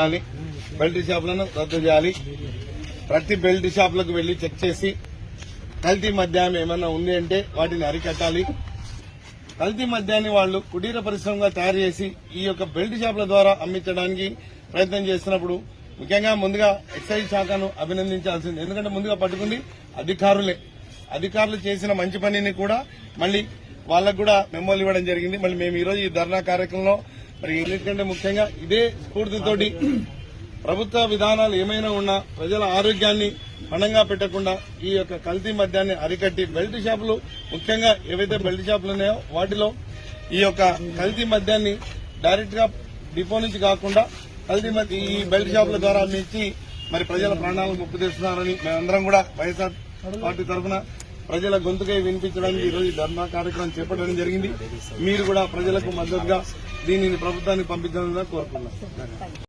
చేయాలి బెల్ట్ షాపులను రద్దు చేయాలి. ప్రతి బెల్ట్ షాపులకు వెళ్ళి చెక్ చేసి కల్తీ మద్యం ఏమన్నా ఉంది అంటే వాటిని అరికట్టాలి. కల్తీ మద్యాన్ని వాళ్ళు కుటీర పరిశ్రమగా తయారు చేసి ఈ యొక్క బెల్ట్ షాపుల ద్వారా అమ్మించడానికి ప్రయత్నం చేస్తున్నప్పుడు ముఖ్యంగా ముందుగా ఎక్సైజ్ శాఖను అభినందించాల్సింది. ఎందుకంటే ముందుగా పట్టుకుంది అధికారులే. అధికారులు చేసిన మంచి పనిని కూడా మళ్ళీ వాళ్ళకు కూడా మెమోలు ఇవ్వడం జరిగింది. మళ్ళీ మేము ఈ రోజు ఈ ధర్నా కార్యక్రమంలో మరి ఎందుకంటే ముఖ్యంగా ఇదే స్ఫూర్తితోటి ప్రభుత్వ విధానాలు ఏమైనా ఉన్నా ప్రజల ఆరోగ్యాన్ని పణంగా పెట్టకుండా ఈ యొక్క కల్తీ మద్యాన్ని అరికట్టి బెల్ట్ షాపులు ముఖ్యంగా ఏవైతే బెల్ట్ షాపులు ఉన్నాయో వాటిలో ఈ యొక్క కల్తీ మద్యాన్ని డైరెక్ట్గా డిపో నుంచి కాకుండా కల్తీ మద్య ఈ బెల్ట్ షాపుల ద్వారా మించి మరి ప్రజల ప్రాణాలను ముప్పు తెస్తున్నారని మేమందరం కూడా వైఎస్ఆర్ పార్టీ తరఫున ప్రజల గొంతుకై వినిపించడానికి ఈ రోజు ధర్నా కార్యక్రమం చేపట్టడం జరిగింది. మీరు కూడా ప్రజలకు మద్దతుగా దీనిని ప్రభుత్వానికి పంపించాలని కోరుకున్నాను